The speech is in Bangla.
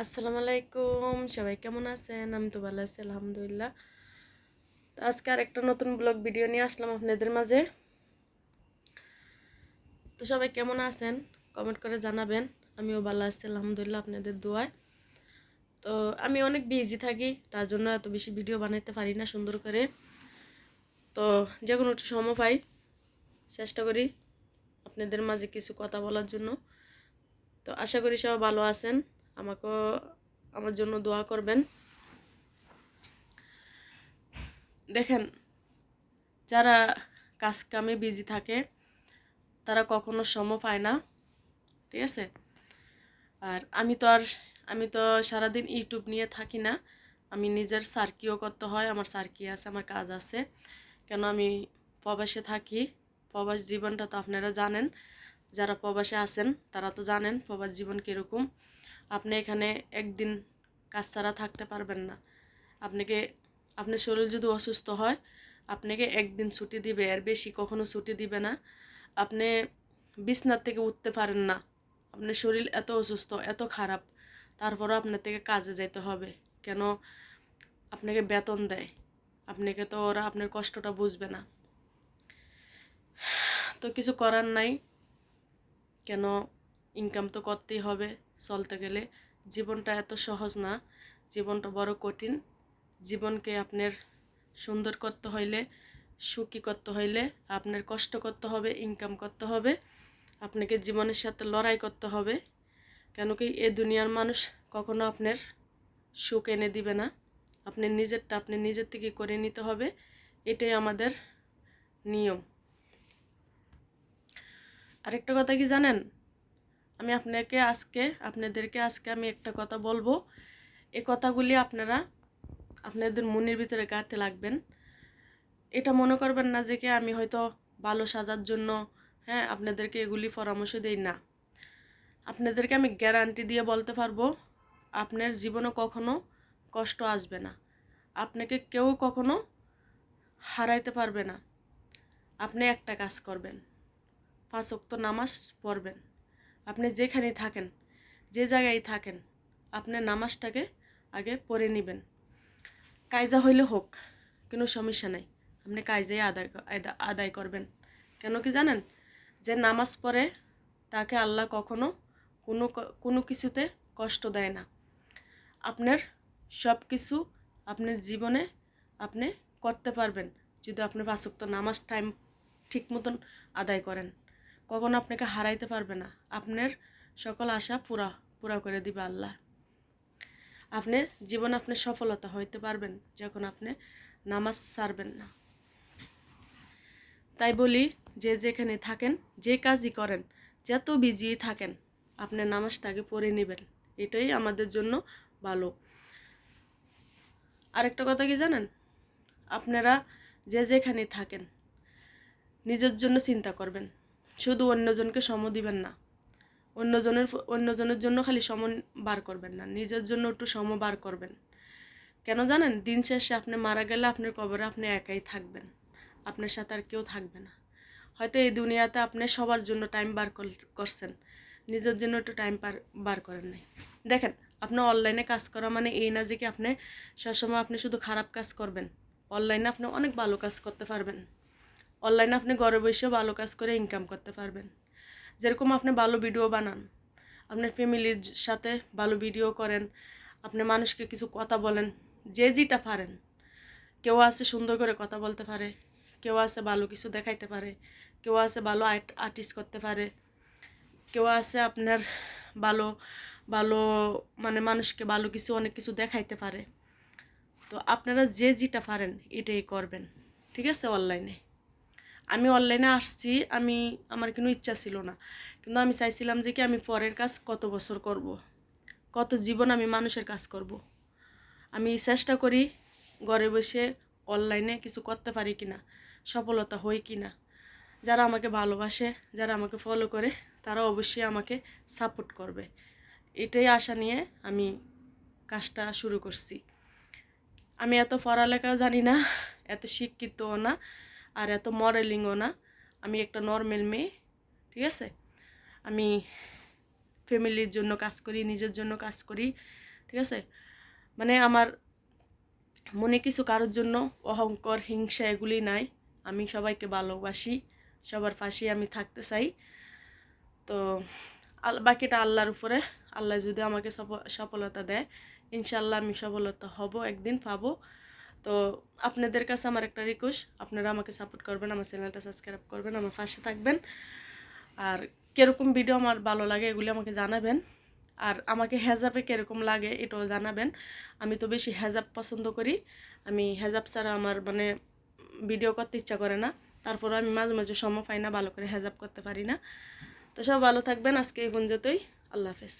আসসালামু আলাইকুম, সবাই কেমন আছেন? আমি তো ভালো আছি, আলহামদুলিল্লাহ। তো আজকে আর একটা নতুন ব্লগ ভিডিও নিয়ে আসলাম আপনাদের মাঝে। তো সবাই কেমন আছেন? কমেন্ট করে জানাবেন। আমিও ভালো আছি, আলহামদুলিল্লাহ, আপনাদের দোয়ায়। তো আমি অনেক বিজি থাকি, তার জন্য এত বেশি ভিডিও বানাইতে পারি না সুন্দর করে। তো যে কোনো একটু সময় পাই, চেষ্টা করি আপনাদের মাঝে কিছু কথা বলার জন্য। তো আশা করি সবাই ভালো আছেন। আমাকেও আমার জন্য দোয়া করবেন। দেখেন, যারা কাজ কামে বিজি থাকে, তারা কখনো সময় পায় না, ঠিক আছে? আর আমি তো আর, আমি তো সারাদিন ইউটিউব নিয়ে থাকি না, আমি নিজের সার্কিও করতে হয়, আমার সার্কি আছে, আমার কাজ আছে। কেন আমি প্রবাসে থাকি, প্রবাস জীবনটা তো আপনারা জানেন, যারা প্রবাসে আছেন, তারা তো জানেন প্রবাস জীবন কীরকম। আপনি এখানে একদিন কাজ ছাড়া থাকতে পারবেন না। আপনাকে, আপনার শরীর যদি অসুস্থ হয়, আপনাকে একদিন ছুটি দিবে আর বেশি কখনো ছুটি দিবে না। আপনি বিছনার থেকে উঠতে পারেন না। আপনার শরীর এত অসুস্থ, এত খারাপ, তারপরও আপনার থেকে কাজে যেতে হবে। কেন? আপনাকে বেতন দেয়। আপনাকে তো ওরা আপনার কষ্টটা বুঝবে না। তো কিছু করার নাই। কেন? ইনকাম তো করতেই হবে চলতে গেলে। জীবনটা এত সহজ না, জীবনটা বড় কঠিন। জীবনকে আপনার সুন্দর করতে হইলে, সুখী করতে হইলে আপনার কষ্ট করতে হবে ইনকাম করতে হবে। আপনাকে জীবনের সাথে লড়াই করতে হবে। কেন কি এ দুনিয়ার মানুষ কখনো আপনার সুখ এনে দিবে না। আপনি নিজেরটা আপনি নিজের থেকে করে নিতে হবে। এটাই আমাদের নিয়ম। আরেকটা কথা কি জানেন? আমি আপনাকে আজকে, আপনাদেরকে আজকে আমি একটা কথা বলব। এই কথাগুলি আপনারা আপনাদের মনের ভিতরে গাঁতে লাগবেন এটা মনে করবেন না যে কি আমি হয়তো ভালো সাজার জন্য হ্যাঁ আপনাদেরকে এগুলি পরামর্শ দেই না। আপনাদেরকে আমি গ্যারান্টি দিয়ে বলতে পারব, আপনার জীবনে কখনো কষ্ট আসবে না। আপনাকে কেউ কখনো হারাইতে পারবে না। আপনি একটা কাজ করবেন, পাঁচ অক্ত নামাজ পড়বেন। আপনি যেখানে থাকেন, যে জায়গায় থাকেন আপনি নামাজটাকে আগে পড়ে নেবেন। কায়জা হইলে হোক, কোনো সমস্যা নাই। আপনি কায়জাই আদায় আদায় করবেন। কেন কি জানেন? যে নামাজ পড়ে তাকে আল্লাহ কখনো কোনো কোনো কিছুতে কষ্ট দেয় না। আপনার সব কিছু আপনার জীবনে আপনি করতে পারবেন যদি আপনি পাঁচক্ত নামাজ টাইম ঠিক মতন আদায় করেন। কখনো আপনাকে হারাইতে পারবে না। আপনার সকল আশা পুরা পুরা করে দিবে আল্লাহ। আপনি জীবনে আপনি সফলতা হইতে পারবেন যখন আপনি নামাজ ছাড়বেন না। তাই বলি, যে যেখানে থাকেন, যে কাজই করেন, যত বিজি থাকেন, আপনি নামাজটাকে পড়ে নেবেন। এটাই আমাদের জন্য ভালো। আরেকটা কথা কি জানেন? আপনারা যে যেখানে থাকেন, নিজের জন্য চিন্তা করবেন। শুধু অন্যজনকে সম দিবেন না। অন্যজনের অন্যজনের জন্য খালি সম বার করবেন না। নিজের জন্য একটু সম বার করবেন। কেন জানেন? দিন শেষে আপনি মারা গেলে আপনার কবরে আপনি একাই থাকবেন। আপনার সাথে আর কেউ থাকবে না। হয়তো এই দুনিয়াতে আপনি সবার জন্য টাইম বার করছেন। নিজের জন্য একটু টাইম বার করেন নাই। দেখেন, আপনি অনলাইনে কাজ করা মানে এই না যে কি আপনি সবসময় আপনি শুধু খারাপ কাজ করবেন। অনলাইনে আপনি অনেক ভালো কাজ করতে পারবেন। অনলাইনে আপনি ঘরে বসেও ভালো কাজ করে ইনকাম করতে পারবেন। যেরকম আপনি ভালো ভিডিও বানান, আপনার ফ্যামিলির সাথে ভালো ভিডিও করেন, আপনি মানুষকে কিছু কথা বলেন, যে যেটা পারেন। কেউ আছে সুন্দর করে কথা বলতে পারে, কেউ আছে ভালো কিছু দেখাইতে পারে, কেউ আছে ভালো আর্ট আর্টিস্ট করতে পারে, কেউ আছে আপনার ভালো ভালো মানে মানুষকে ভালো কিছু, অনেক কিছু দেখাইতে পারে। তো আপনারা যে যেটা পারেন, এটাই করবেন। ঠিক আছে অনলাইনে আমি অনলাইনে আসছি, আমি, আমার কোনো ইচ্ছা ছিল না কিন্তু আমি চাইছিলাম যে কি আমি পরের কাজ কত বছর করব। কত জীবন আমি মানুষের কাজ করব। আমি চেষ্টা করি ঘরে বসে অনলাইনে কিছু করতে পারি কি না সফলতা হই কি না যারা আমাকে ভালোবাসে, যারা আমাকে ফলো করে, তারা অবশ্যই আমাকে সাপোর্ট করবে এটাই আশা নিয়ে আমি কাজটা শুরু করছি আমি এত পড়ালেখাও জানি না, এত শিক্ষিতও না আর এত মডেলিংও না। আমি একটা নর্মাল মেয়ে, ঠিক আছে? আমি ফ্যামিলির জন্য কাজ করি, নিজের জন্য কাজ করি, ঠিক আছে? মানে আমার মনে কিছু কারোর জন্য অহংকার, হিংসা এগুলি নাই। আমি সবাইকে ভালোবাসি, সবার পাশে আমি থাকতে চাই। তো বাকিটা আল্লাহর উপরে। আল্লাহ যদি আমাকে সফ- সফলতা দেয় ইনশাল্লাহ আমি সফলতা হব, একদিন পাবো। তো আপনাদের কাছে আমার একটা রিকোয়েস্ট আপনারা আমাকে সাপোর্ট করবেন, আমার চ্যানেলটা সাবস্ক্রাইব করবেন, আমার পাশে থাকবেন। আর কীরকম ভিডিও আমার ভালো লাগে এগুলি আমাকে জানাবেন। আর আমাকে হেজাবে কীরকম লাগে এটাও জানাবেন। আমি তো বেশি হেজাব পছন্দ করি। আমি হেজাব ছাড়া আমার মানে ভিডিও করতে ইচ্ছা করে না। তারপরে আমি মাঝে মাঝে সময় পাই না, ভালো করে হেজাব করতে পারি না। তো সব ভালো থাকবেন, আজকে এই পর্যন্তই। আল্লাহ হাফেজ।